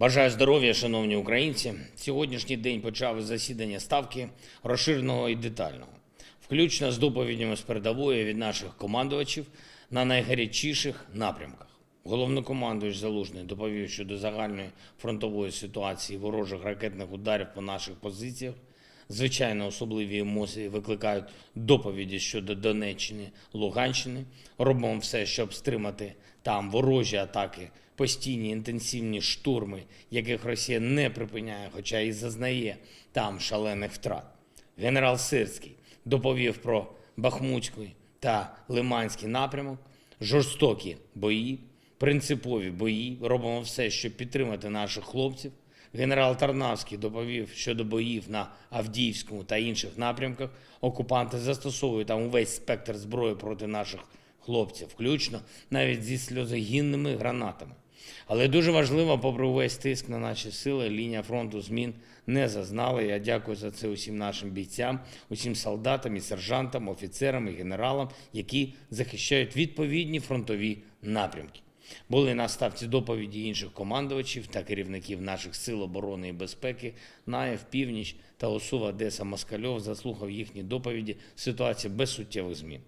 Бажаю здоров'я, шановні українці. Сьогоднішній день почав засідання ставки розширеного і детального, включно з доповідями з передової від наших командувачів на найгарячіших напрямках. Головнокомандуюч Залужний доповів щодо загальної фронтової ситуації ворожих ракетних ударів по наших позиціях. Звичайно, особливі емоції викликають доповіді щодо Донеччини, Луганщини. Робимо все, щоб стримати там ворожі атаки, постійні інтенсивні штурми, яких Росія не припиняє, хоча і зазнає там шалених втрат. Генерал Сирський доповів про Бахмутський та Лиманський напрямок, жорстокі бої, принципові бої. Робимо все, щоб підтримати наших хлопців. Генерал Тарнавський доповів щодо боїв на Авдіївському та інших напрямках. Окупанти застосовують там увесь спектр зброї проти наших хлопців, включно навіть зі сльозогінними гранатами. Але дуже важливо, попри увесь тиск на наші сили, лінія фронту змін не зазнала. Я дякую за це усім нашим бійцям, усім солдатам і сержантам, офіцерам і генералам, які захищають відповідні фронтові напрямки. Були на ставці доповіді інших командувачів та керівників наших сил оборони і безпеки. Наєв, Північ та Осува, Одеса, Москальов заслухав їхні доповіді. Ситуація без суттєвих змін.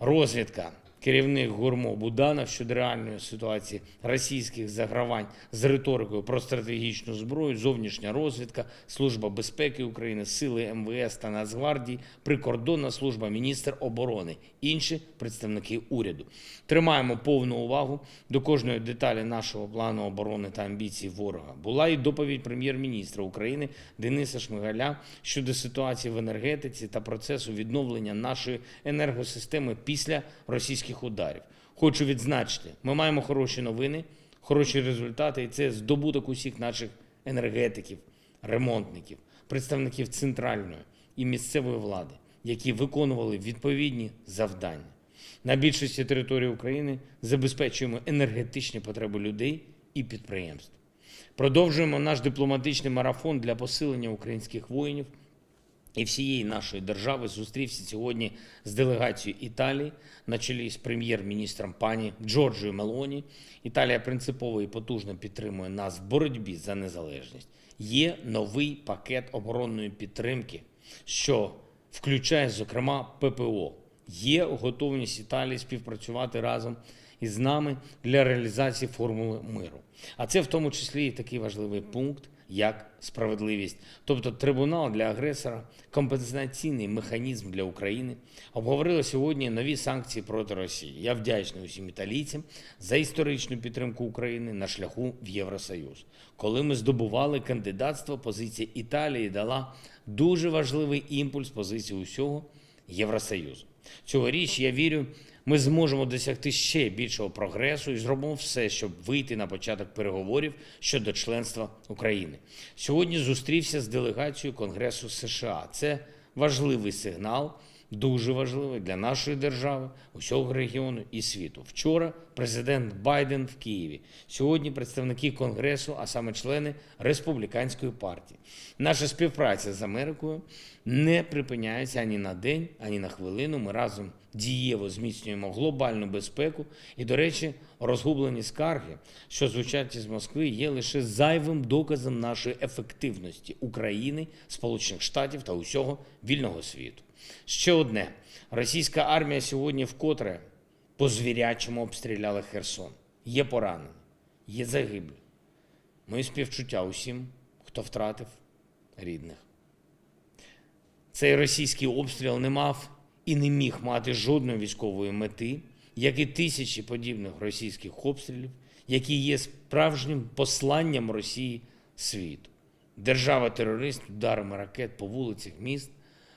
Розвідка. Керівник Гурмо Буданов щодо реальної ситуації російських загравань з риторикою про стратегічну зброю, зовнішня розвідка, Служба безпеки України, сили МВС та Нацгвардії, прикордонна служба, міністр оборони, інші представники уряду. Тримаємо повну увагу до кожної деталі нашого плану оборони та амбіцій ворога. Була і доповідь прем'єр-міністра України Дениса Шмигаля щодо ситуації в енергетиці та процесу відновлення нашої енергосистеми після російських ударів. Хочу відзначити, ми маємо хороші новини, хороші результати, і це здобуток усіх наших енергетиків, ремонтників, представників центральної і місцевої влади, які виконували відповідні завдання. На більшості території України забезпечуємо енергетичні потреби людей і підприємств. Продовжуємо наш дипломатичний марафон для посилення українських воїнів і всієї нашої держави. Зустрівся сьогодні з делегацією Італії на чолі з прем'єр-міністром пані Джорджою Мелоні. Італія принципово і потужно підтримує нас в боротьбі за незалежність. Є новий пакет оборонної підтримки, що включає, зокрема, ППО. Є готовність Італії співпрацювати разом із нами для реалізації формули миру. А це в тому числі і такий важливий пункт, як справедливість, тобто трибунал для агресора, компенсаційний механізм для України. Обговорили сьогодні нові санкції проти Росії. Я вдячний усім італійцям за історичну підтримку України на шляху в Євросоюз. Коли ми здобували кандидатство, позиція Італії дала дуже важливий імпульс позиції усього Євросоюзу. Цьогоріч я вірю, ми зможемо досягти ще більшого прогресу і зробимо все, щоб вийти на початок переговорів щодо членства України. Сьогодні зустрівся з делегацією Конгресу США. Це важливий сигнал, дуже важливий для нашої держави, усього регіону і світу. Вчора президент Байден в Києві. Сьогодні представники Конгресу, а саме члени республіканської партії. Наша співпраця з Америкою не припиняється ані на день, ані на хвилину. Ми разом дієво зміцнюємо глобальну безпеку. І, до речі, розгублені скарги, що звучать із Москви, є лише зайвим доказом нашої ефективності України, Сполучених Штатів та усього вільного світу. Ще одне: російська армія сьогодні вкотре по звірячому обстріляла Херсон. Є поранені, є загиблі. Мої співчуття усім, хто втратив рідних. Цей російський обстріл не мав і не міг мати жодної військової мети, як і тисячі подібних російських обстрілів, які є справжнім посланням Росії світу. Держава-терорист ударами ракет по вулицях міст,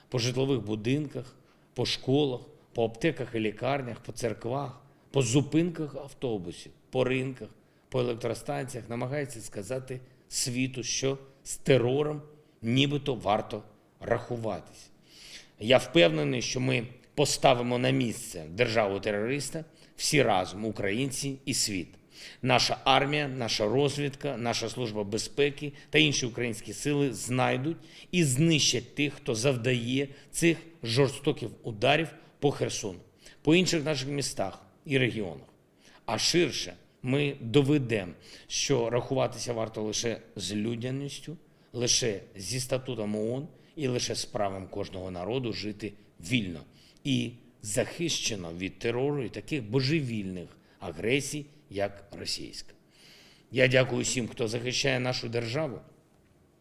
по житлових будинках, по школах, по аптеках і лікарнях, по церквах, по зупинках автобусів, по ринках, по електростанціях намагається сказати світу, що з терором нібито варто рахуватись. Я впевнений, що ми поставимо на місце державу терориста всі разом, українці і світ. Наша армія, наша розвідка, наша служба безпеки та інші українські сили знайдуть і знищать тих, хто завдає цих жорстоких ударів по Херсону, по інших наших містах і регіонах. А ширше ми доведемо, що рахуватися варто лише з людяністю, лише зі статутом ООН і лише з правом кожного народу жити вільно і захищено від терору і таких божевільних агресій, як російська. Я дякую всім, хто захищає нашу державу.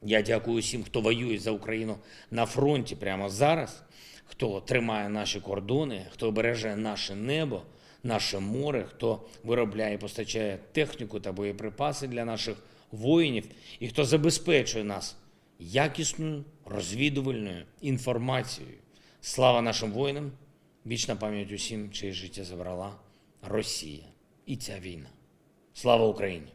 Я дякую всім, хто воює за Україну на фронті прямо зараз, хто тримає наші кордони, хто береже наше небо, наше море, хто виробляє і постачає техніку та боєприпаси для наших воїнів, і хто забезпечує нас якісною розвідувальною інформацією. Слава нашим воїнам! Вічна пам'ять усім, чиє життя забрала Росія і ця війна. Слава Україні!